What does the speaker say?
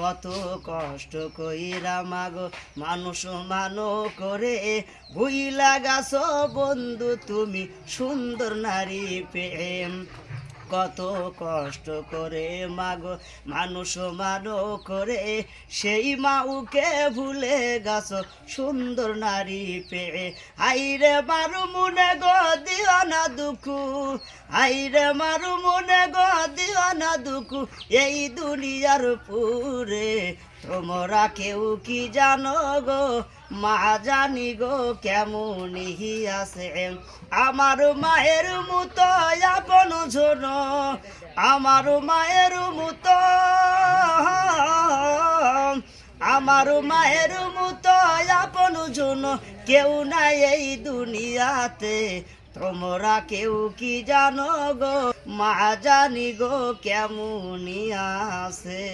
কত কষ্ট কইরা মাগো মানুষ মানো করে। ভুইলা গাছ বন্ধু, তুমি সুন্দর নারী প্রেম। কত কষ্ট করে মাগো, মানুষ মানো করে। সেই মাউকে ভুলে গাছ, সুন্দর নারী পেয়ে আইরে মারু মনে গো, দিও না দুঃখু। আইরে মারু মনে এই দুনিয়ার পুরে তোমরা কেউ কি জানো গো? মা জানি গো কেমন আছে। আমার মায়ের মতো আপন জন, আমার মায়ের মতো, আমার মায়ের মতো আপন জন। কেউ নাই এই দুনিয়াতে তোমরা কেউ কি জানো গো? মা জানি গো কেমন আছে।